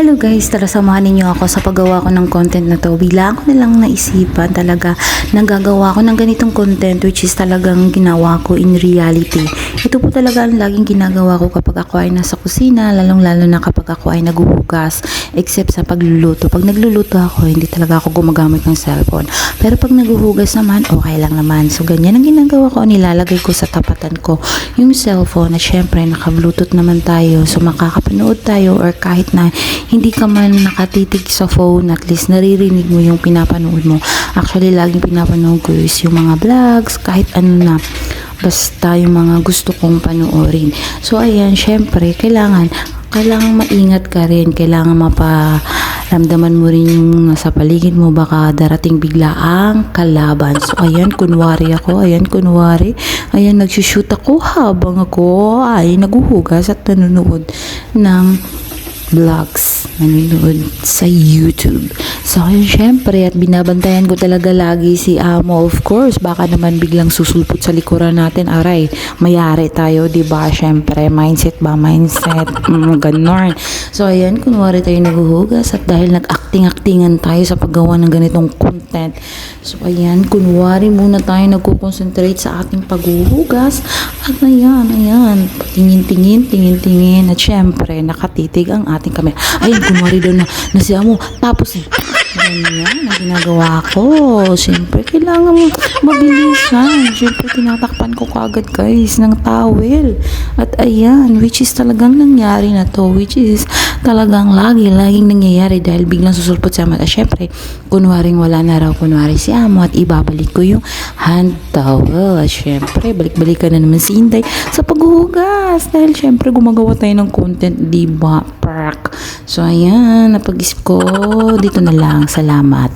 Hello guys, tara samahan ninyo ako sa paggawa ko ng content na to. Bigla ko na lang naisipan talaga nagagawa ko ng ganitong content which is talagang ginawa ko in reality. Ito po talaga ang laging ginagawa ko kapag ako ay nasa kusina, lalong lalo na kapag ako ay naguhugas, except sa pagluluto. Pag nagluluto ako, hindi talaga ako gumagamit ng cellphone. Pero pag naguhugas naman, okay lang naman. So ganyan ang ginagawa ko, nilalagay ko sa tapatan ko yung cellphone at syempre naka-bluetooth naman tayo. So makakapanood tayo or kahit na hindi ka man nakatitig sa phone, at least naririnig mo yung pinapanood mo. Actually, laging pinapanood ko is yung mga vlogs, kahit ano na basta yung mga gusto kong panoorin. So, ayan, syempre, kailangan, kailangan maingat ka rin, kailangan maparamdaman mo rin yung nasa paligid mo, baka darating bigla ang kalaban. So, ayan, kunwari ako, ayan, kunwari, ayan, nagsushoot ako habang ako ay naguhugas at nanonood ng vlogs nanonood sa YouTube. So, yun, syempre, at binabantayan ko talaga lagi si Amo, of course. Baka naman biglang susulpot sa likuran natin. Aray, mayari tayo, di ba? Syempre, mindset ba? Mindset. Mm, ganon. So, ayan, kunwari tayo naghuhugas at dahil nag-acting-actingan tayo sa paggawa ng ganitong content. So, ayan, kunwari muna tayo nagko-concentrate sa ating paghuhugas. At ayan, ayan, tingin-tingin, tingin-tingin. At syempre, nakatitig ang ating kamera. Ayun, kunwari daw na, na si Amo. Tapos, ganyan ang ginagawa ko. Siyempre, kailangan mo mabilisan. Siyempre, tinatakpan ko kagad guys ng towel. At ayan, which is talagang nangyari na to. Which is talagang lagi, laging nangyayari dahil biglang susulpot si Amo. At syempre, kunwaring wala na raw kunwari si Amo at ibabalik ko yung hand towel. At syempre, balik-balikan na naman si Inday sa paghuhugas. Dahil syempre, gumagawa tayo ng content, di ba? Park. So, ayan, napag-isip ko. Dito na lang. Salamat.